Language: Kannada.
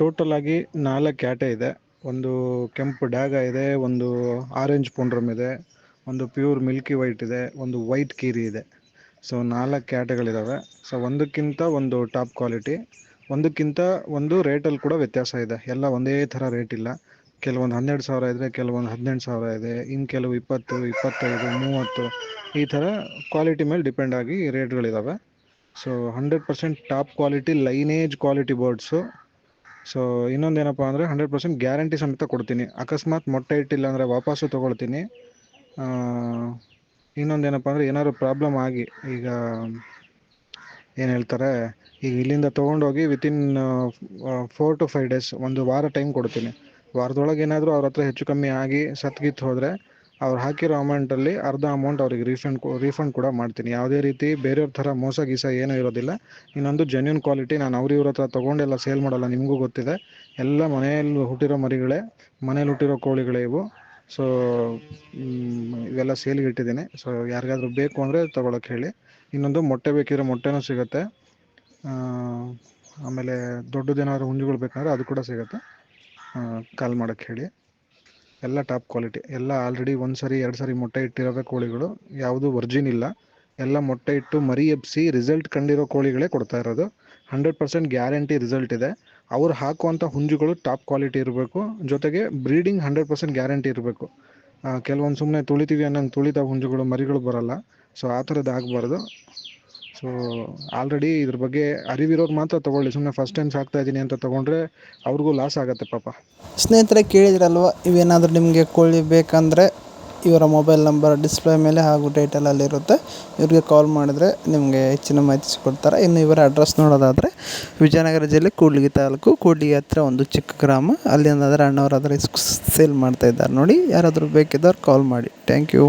ಟೋಟಲ್ ಆಗಿ ನಾಲ್ಕು ಕ್ಯಾಟೆ ಇದೆ. ಒಂದು ಕೆಂಪು ಡ್ಯಾಗ ಇದೆ, ಒಂದು ಆರೆಂಜ್ ಪೊಂಡ್ರಮ್ ಇದೆ, ಒಂದು ಪ್ಯೂರ್ ಮಿಲ್ಕಿ ವೈಟ್ ಇದೆ, ಒಂದು ವೈಟ್ ಕೀರಿ ಇದೆ. ಸೊ ನಾಲ್ಕು ಕ್ಯಾಟಗಳಿದ್ದಾವೆ ಸೊ ಒಂದಕ್ಕಿಂತ ಒಂದು ಟಾಪ್ ಕ್ವಾಲಿಟಿ ಒಂದಕ್ಕಿಂತ ಒಂದು ರೇಟಲ್ಲಿ ಕೂಡ ವ್ಯತ್ಯಾಸ ಇದೆ. ಎಲ್ಲ ಒಂದೇ ಥರ ರೇಟ್ ಇಲ್ಲ. ಕೆಲವೊಂದು ಹನ್ನೆರಡು ಸಾವಿರ ಇದೆ ಕೆಲವೊಂದು ಹದಿನೆಂಟು ಸಾವಿರ ಇದೆ. ಇನ್ನು ಕೆಲವು ಇಪ್ಪತ್ತು, ಇಪ್ಪತ್ತೈದು, ಮೂವತ್ತು ಈ ಥರ ಕ್ವಾಲಿಟಿ ಮೇಲೆ ಡಿಪೆಂಡ್ ಆಗಿ ರೇಟ್ಗಳಿದ್ದಾವೆ so hundred percent top quality lineage quality birds so ಇನ್ನೊಂದೇನಪ್ಪ ಅಂದರೆ ಹಂಡ್ರೆಡ್ ಪರ್ಸೆಂಟ್ ಗ್ಯಾರಂಟಿ ಸಮೇತ ಕೊಡ್ತೀನಿ. ಅಕಸ್ಮಾತ್ ಮೊಟ್ಟೆ ಇಟ್ಟಿಲ್ಲ ಅಂದರೆ ವಾಪಸ್ಸು ತೊಗೊಳ್ತೀನಿ. ಇನ್ನೊಂದೇನಪ್ಪ ಅಂದರೆ ಏನಾದ್ರು ಪ್ರಾಬ್ಲಮ್ ಆಗಿ, ಈಗ ಏನು ಹೇಳ್ತಾರೆ, ಈಗ ಇಲ್ಲಿಂದ ತೊಗೊಂಡೋಗಿ within four to five days ಒಂದು ವಾರ ಟೈಮ್ ಕೊಡ್ತೀನಿ. ವಾರದೊಳಗೆ ಏನಾದರೂ ಅವ್ರ ಹತ್ರ ಹೆಚ್ಚು ಕಮ್ಮಿ ಆಗಿ ಸತ್ಗಿತ್ತು ಹೋದರೆ ಅವ್ರು ಹಾಕಿರೋ ಅಮೌಂಟಲ್ಲಿ ಅರ್ಧ ಅಮೌಂಟ್ ಅವ್ರಿಗೆ ರೀಫಂಡ್ ರೀಫಂಡ್ ಕೂಡ ಮಾಡ್ತೀನಿ. ಯಾವುದೇ ರೀತಿ ಬೇರೆಯವ್ರ ಥರ ಮೋಸ ಗೀಸ ಏನೂ ಇರೋದಿಲ್ಲ. ಇನ್ನೊಂದು ಜೆನ್ಯೂನ್ ಕ್ವಾಲಿಟಿ ನಾನು ಅವ್ರ ಇವ್ರ ಹತ್ರ ತೊಗೊಂಡೆಲ್ಲ ಸೇಲ್ ಮಾಡೋಲ್ಲ, ನಿಮಗೂ ಗೊತ್ತಿದೆ. ಎಲ್ಲ ಮನೆಯಲ್ಲಿ ಹುಟ್ಟಿರೋ ಮರಿಗಳೇ ಮನೇಲಿ ಹುಟ್ಟಿರೋ ಕೋಳಿಗಳೇ ಇವು. ಸೊ ಇವೆಲ್ಲ ಸೇಲ್ಗೆ ಇಟ್ಟಿದ್ದೀನಿ. ಸೊ ಯಾರಿಗಾದ್ರೂ ಬೇಕು ಅಂದರೆ ತೊಗೊಳಕ್ಕೆ ಹೇಳಿ. ಇನ್ನೊಂದು ಮೊಟ್ಟೆ ಬೇಕಿದ್ರೆ ಮೊಟ್ಟೆನೂ ಸಿಗುತ್ತೆ. ಆಮೇಲೆ ದೊಡ್ಡದೇನಾದ್ರು ಹುಂಜುಗಳು ಬೇಕಂದ್ರೆ ಅದು ಕೂಡ ಸಿಗುತ್ತೆ. ಕಾಲ್ ಮಾಡೋಕ್ಕೆ ಹೇಳಿ. ಎಲ್ಲ ಟಾಪ್ ಕ್ವಾಲಿಟಿ, ಎಲ್ಲ ಆಲ್ರೆಡಿ ಒಂದು ಸರಿ, ಎರಡು ಸರಿ ಮೊಟ್ಟೆ ಇಟ್ಟಿರೋ ಕೋಳಿಗಳು. ಯಾವುದು ವರ್ಜಿನ್ ಇಲ್ಲ. ಎಲ್ಲ ಮೊಟ್ಟೆ ಇಟ್ಟು ಮರಿ ಎಬ್ಸಿ ರಿಸಲ್ಟ್ ಕಂಡಿರೋ ಕೋಳಿಗಳೇ ಕೊಡ್ತಾ ಇರೋದು. ಹಂಡ್ರೆಡ್ ಪರ್ಸೆಂಟ್ ಗ್ಯಾರಂಟಿ ರಿಸಲ್ಟ್ ಇದೆ. ಅವ್ರು ಹಾಕುವಂಥ ಹುಂಜುಗಳು ಟಾಪ್ ಕ್ವಾಲಿಟಿ ಇರಬೇಕು. ಜೊತೆಗೆ ಬ್ರೀಡಿಂಗ್ ಹಂಡ್ರೆಡ್ ಪರ್ಸೆಂಟ್ ಗ್ಯಾರಂಟಿ ಇರಬೇಕು. ಕೆಲವೊಂದು ಸುಮ್ಮನೆ ತುಳಿತೀವಿ ಅನ್ನೋಂಗೆ ತುಳಿದ ಹುಂಜುಗಳು, ಮರಿಗಳು ಬರಲ್ಲ. ಸೊ ಆ ಥರದ್ದು ಆಗಬಾರ್ದು. ಸೊ ಆಲ್ರೆಡಿ ಇದ್ರ ಬಗ್ಗೆ ಅರಿವಿರೋರು ಮಾತ್ರ ತೊಗೊಳ್ಳಿ. ಸುಮ್ಮನೆ ಫಸ್ಟ್ ಟೈಮ್ ಸಾಕ್ತಾ ಇದ್ದೀನಿ ಅಂತ ತೊಗೊಂಡ್ರೆ ಅವ್ರಿಗೂ ಲಾಸ್ ಆಗುತ್ತೆ ಪಾಪ. ಸ್ನೇಹಿತರೆ, ಕೇಳಿದ್ರಲ್ವ? ಇವೇನಾದರೂ ನಿಮಗೆ ಕೋಳಿ ಬೇಕಂದರೆ ಇವರ ಮೊಬೈಲ್ ನಂಬರ್ ಡಿಸ್ಪ್ಲೇ ಮೇಲೆ ಹಾಗೂ ಟೈಟಲಲ್ಲಿರುತ್ತೆ ಇವ್ರಿಗೆ ಕಾಲ್ ಮಾಡಿದರೆ ನಿಮಗೆ ಹೆಚ್ಚಿನ ಮಾಹಿತಿ ಕೊಡ್ತಾರೆ ಇನ್ನು ಇವರ ಅಡ್ರೆಸ್ ನೋಡೋದಾದರೆ ವಿಜಯನಗರ ಜಿಲ್ಲೆ ಕೂಡ್ಲಿಗಿ ತಾಲೂಕು, ಕೂಡ್ಲಿಗಿ ಹತ್ರ ಒಂದು ಚಿಕ್ಕ ಗ್ರಾಮ. ಅಲ್ಲಿಂದಾದರೆ ಅಣ್ಣವರಾದರೆ ಸೇಲ್ ಮಾಡ್ತಾ ಇದ್ದಾರೆ ನೋಡಿ. ಯಾರಾದರೂ ಬೇಕಿದ್ದವ್ರು ಕಾಲ್ ಮಾಡಿ. Thank you